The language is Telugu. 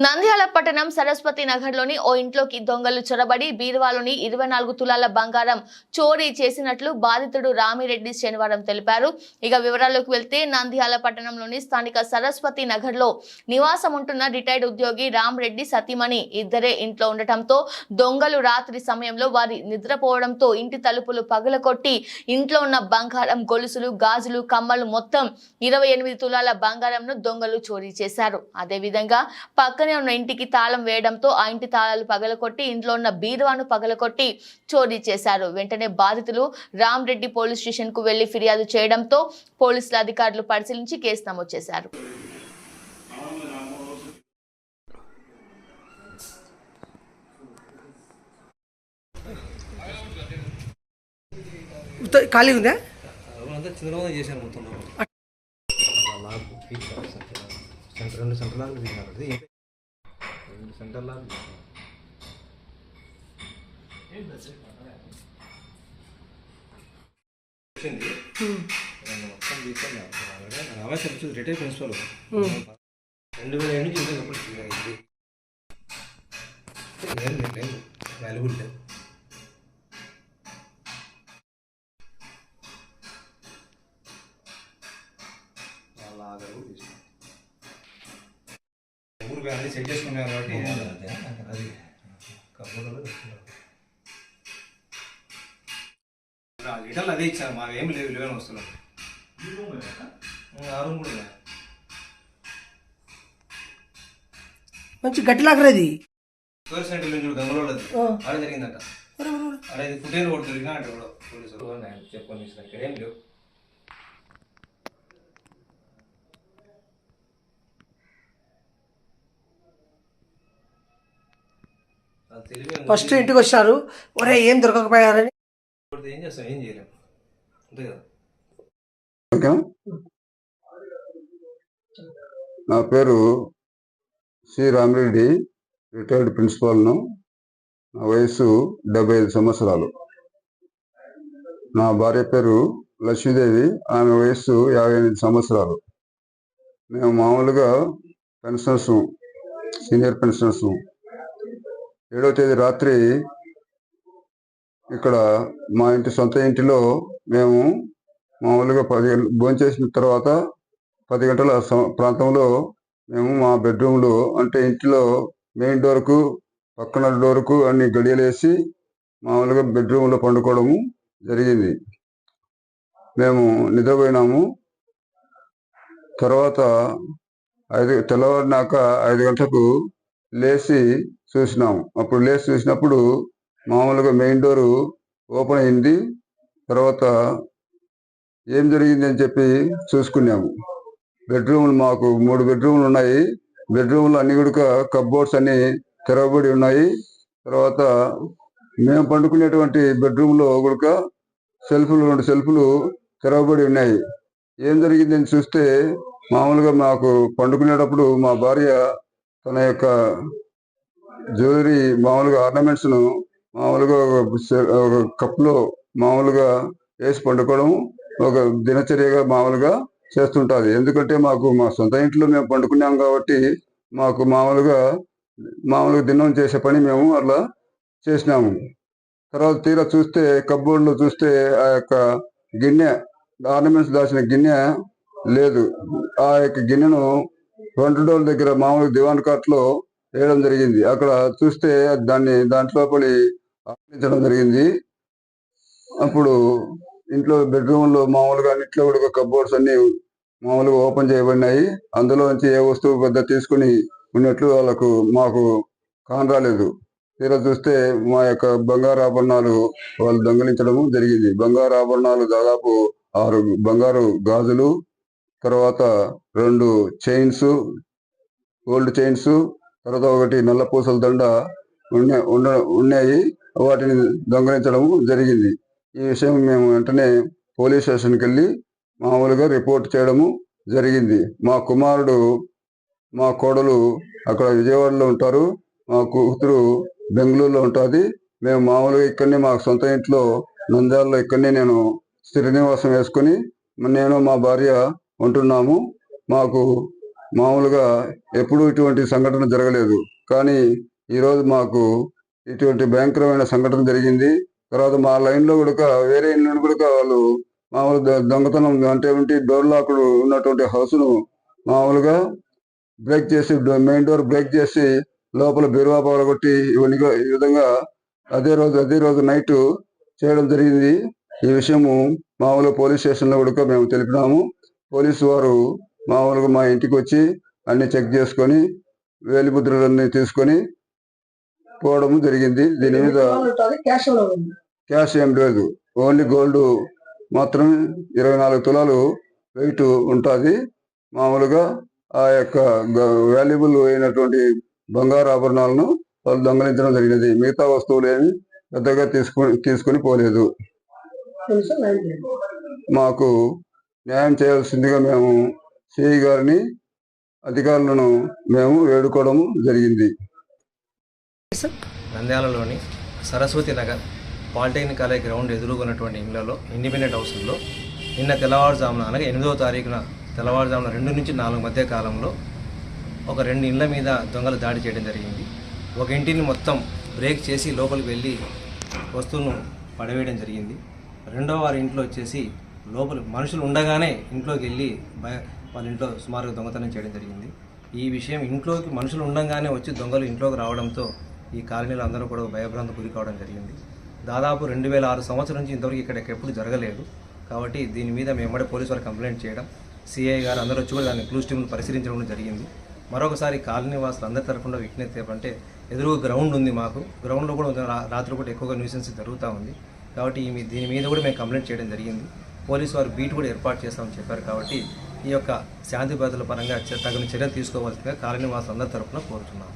నంద్యాల పట్టణం సరస్వతి నగర్లోని ఓ ఇంట్లోకి దొంగలు చొరబడి బీరువాలోని ఇరవై నాలుగు తులాల బంగారం చోరీ చేసినట్లు బాధితుడు రామిరెడ్డి శనివారం తెలిపారు. ఇక వివరాల్లోకి వెళ్తే నంద్యాల పట్టణంలోని స్థానిక సరస్వతి నగర్లో నివాసం ఉంటున్న రిటైర్డ్ ఉద్యోగి రామిరెడ్డి సతీమణి ఇద్దరే ఇంట్లో ఉండటంతో దొంగలు రాత్రి సమయంలో వారి నిద్రపోవడంతో ఇంటి తలుపులు పగలకొట్టి ఇంట్లో ఉన్న బంగారం గొలుసులు గాజులు కమ్మలు మొత్తం ఇరవై ఎనిమిది తులాల బంగారంను దొంగలు చోరీ చేశారు. అదేవిధంగా పక్క ఉన్న ఇంటికి తాళం వేయడంతో ఆ ఇంటి తాళాలు పగలకొట్టి ఇంట్లో ఉన్న బీరువాను పగలకొట్టి చోరీ చేశారు వెంటనే బాధితులు రామ్ రెడ్డి పోలీస్ స్టేషన్కు వెళ్ళి ఫిర్యాదు చేయడంతో పోలీసుల అధికారులు పరిశీలించి కేసు నమోదు చేశారు ఖాళీ ఉందా చంద్రబాబు చేశారు మొత్తం సెంటర్ రెండు సెంటర్ లాగా సెంటర్. వచ్చింది. రెండు మొత్తం రిటైర్ ప్రిన్సిపల్. రెండు వేల ఏడు నుంచి ఇంకా ఎప్పుడు లేదు లేదు వాల్యుబుల్ లేదు. ఊరికి అన్ని సెట్ చేసుకున్నాం కాబట్టి అది రిటర్న్ అదే ఇచ్చారు. మాకు ఏం లేవు. లేవని వస్తున్నాం. ఆ రూమ్ కూడా. మంచి గట్టి లాగరేది టూరిస్ట్ సెంటర్ నుంచి గంగలోళ్ళది ఆడ జరిగిందంట. ఆడ ఇది ఫుటేజ్ కూడా దొరికినా అంటే కూడా పోలీసులు తీసుకున్నా ఇక్కడ ఏం లేవు అది తెలివే ఉంది. ఫస్ట్ ఇంటికి వచ్చారు ఒరే ఏం దొరకకపోయారని? ఇప్పుడు ఏం చేస్తాం? ఏం చేయలేము అంతే కదా? ఓకే. నా పేరు సి. రామిరెడ్డి రిటైర్డ్ ప్రిన్సిపాల్ను. నా వయసు డెబ్బై ఐదు సంవత్సరాలు. నా భార్య పేరు లక్ష్మీదేవి ఆమె వయస్సు యాభై ఎనిమిది సంవత్సరాలు. మేము మామూలుగా పెన్షనర్స్ సీనియర్ పెన్షనర్స్. ఏడవ తేదీ రాత్రి ఇక్కడ మా ఇంటి సొంత ఇంటిలో మేము మామూలుగా పది గంటలు భోంచేసిన తర్వాత పది గంటల ప్రాంతంలో మేము మా బెడ్రూమ్లో అంటే ఇంటిలో మెయిన్ డోర్కు పక్కన డోర్కు అన్ని గడియలేసి మామూలుగా బెడ్రూమ్లో పండుకోవడము జరిగింది. మేము నిద్రపోయినాము. తర్వాత ఐదు తెల్లవారినాక ఐదు గంటలకు లేచి చూసినాము అప్పుడు లేచి చూసినప్పుడు మామూలుగా మెయిన్ డోరు ఓపెన్ అయింది. తర్వాత ఏం జరిగింది అని చెప్పి చూసుకున్నాము. బెడ్రూమ్లు మాకు మూడు బెడ్రూమ్లు ఉన్నాయి. బెడ్రూమ్లు అన్ని కూడా కబ్బోర్డ్స్ అన్ని తెరవబడి ఉన్నాయి. తర్వాత మేము పండుకునేటువంటి బెడ్రూమ్లో కూడా సెల్ఫ్లు రెండు సెల్ఫ్లు తెరవబడి ఉన్నాయి. ఏం జరిగిందని చూస్తే మామూలుగా మాకు పండుకునేటప్పుడు మా భార్య తన యొక్క జ్యువెలరీ మామూలుగా ఆర్నమెంట్స్ను మామూలుగా ఒక కప్లో మామూలుగా వేసి పండుకోవడం ఒక దినచర్యగా మామూలుగా చేస్తుంటుంది. ఎందుకంటే మాకు మా సొంత ఇంట్లో మేము పండుకున్నాం కాబట్టి మాకు మామూలుగా మామూలుగా దినం చేసే పని మేము అట్లా చేసినాము. తర్వాత తీరా చూస్తే కబ్బోర్డ్లో చూస్తే ఆ యొక్క గిన్నె ఆర్నమెంట్స్ దాచిన గిన్నె లేదు. ఆ యొక్క గిన్నెను రెండు డోర్ దగ్గర మామూలుగా దివాన్ కాట్లో వేయడం జరిగింది. అక్కడ చూస్తే దాన్ని దాంట్లోపలి ఆపించడం జరిగింది. అప్పుడు ఇంట్లో బెడ్రూమ్లో మామూలుగా అన్నిట్లో కూడా కబోర్డ్స్ అన్ని మామూలుగా ఓపెన్ చేయబడినాయి. అందులో నుంచి ఏ వస్తువు పెద్ద తీసుకుని ఉన్నట్లు వాళ్ళకు మాకు కానరాలేదు తీరా చూస్తే మా యొక్క బంగారు ఆభరణాలు వాళ్ళు దొంగలించడం జరిగింది. బంగారు ఆభరణాలు దాదాపు ఆరు బంగారు గాజులు తర్వాత రెండు చైన్స్ గోల్డ్ చైన్స్ తర్వాత ఒకటి నల్ల పూసల దండ ఉన్న- ఉన్నాయి. వాటిని దొంగలించడం జరిగింది. ఈ విషయం మేము వెంటనే పోలీస్ స్టేషన్కి వెళ్ళి మామూలుగా రిపోర్ట్ చేయడము జరిగింది. మా కుమారుడు మా కోడలు అక్కడ విజయవాడలో ఉంటారు. మా కూతురు బెంగళూరులో ఉంటుంది. మేము మామూలుగా ఇక్కడనే మా సొంత ఇంట్లో నంద్యాలలో ఇక్కడనే నేను స్థిర నివాసం వేసుకుని నేను మా భార్య ఉంటున్నాము. మాకు మామూలుగా ఎప్పుడూ ఇటువంటి సంఘటన జరగలేదు. కానీ ఈరోజు మాకు ఇటువంటి భయంకరమైన సంఘటన జరిగింది. తర్వాత మా లైన్లో కూడా వేరే ఇల్లు కూడా వాళ్ళు మామూలు దొంగతనం అంటే ఏంటి డోర్ లాకుడు ఉన్నటువంటి హౌస్ను మామూలుగా బ్రేక్ చేసి మెయిన్ డోర్ బ్రేక్ చేసి లోపల బెరువా పగలగొట్టి ఇవన్నీ ఈ విధంగా అదే రోజు అదే రోజు నైట్ చేయడం జరిగింది. ఈ విషయము మామూలుగా పోలీస్ స్టేషన్లో కూడా మేము తెలిపినాము. పోలీసు వారు మామూలుగా మా ఇంటికి వచ్చి అన్ని చెక్ చేసుకొని వేలిముద్రలన్నీ తీసుకొని పోవడం జరిగింది. దీని మీద క్యాష్ ఏం లేదు. ఓన్లీ గోల్డ్ మాత్రం ఇరవై నాలుగు తులాలు వెయిట్ ఉంటుంది. మామూలుగా ఆ యొక్క వాల్యుబుల్ అయినటువంటి బంగారు ఆభరణాలను వాళ్ళు దొంగలించడం జరిగినది. మిగతా వస్తువులు ఏమి పెద్దగా తీసుకొని తీసుకొని పోలేదు. మాకు న్యాయం చేయాల్సిందిగా మేము సిఐ గారిని అధికారులను మేము వేడుకోవడం జరిగింది. నంద్యాలలోని Saraswati Nagar polytechnic college ground ఎదురుకున్నటువంటి ఇళ్ళలో ఇండిపెండెంట్ హౌస్లో నిన్న తెల్లవారుజామున అనగా ఎనిమిదవ తారీఖున తెల్లవారుజామున రెండు నుంచి నాలుగు మధ్య కాలంలో ఒక రెండు ఇళ్ళ మీద దొంగలు దాడి చేయడం జరిగింది. ఒక ఇంటిని మొత్తం బ్రేక్ చేసి లోపలికి వెళ్ళి వస్తువును పడవేయడం జరిగింది. రెండవ వారి ఇంట్లో వచ్చేసి లోపల మనుషులు ఉండగానే ఇంట్లోకి వెళ్ళి వాళ్ళ ఇంట్లో సుమారుగా దొంగతనం చేయడం జరిగింది. ఈ విషయం ఇంట్లోకి మనుషులు ఉండగానే వచ్చి దొంగలు ఇంట్లోకి రావడంతో ఈ కాలనీలో అందరూ కూడా భయభ్రాంతి గురి కావడం జరిగింది. దాదాపు రెండు వేల ఆరు సంవత్సరం నుంచి ఇంతవరకు ఇక్కడ ఎప్పుడు జరగలేదు. కాబట్టి దీని మీద మేము పోలీసు వాళ్ళు కంప్లైంట్ చేయడం సిఐ గారు అందరూ వచ్చి కూడా దాన్ని క్లూస్ టీమ్ను పరిశీలించడం కూడా జరిగింది. మరొకసారి కాలనీ వాసులు అందరి తరఫున విజ్ఞప్తి ఏమంటే ఎదురుగా గ్రౌండ్ ఉంది మాకు. గ్రౌండ్లో కూడా రాత్రి కూడా ఎక్కువగా న్యూసెన్స్ జరుగుతూ ఉంది. కాబట్టి మీ- దీని మీద కూడా మేము కంప్లైంట్ చేయడం జరిగింది. పోలీసు వారు బీట్ కూడా ఏర్పాటు చేస్తామని చెప్పారు కాబట్టి ఈ యొక్క శాంతి భద్రతల పరంగా తగిన చర్యలు తీసుకోవాల్సిందిగా కాలనీ వాసులందరి తరఫున కోరుతున్నాం.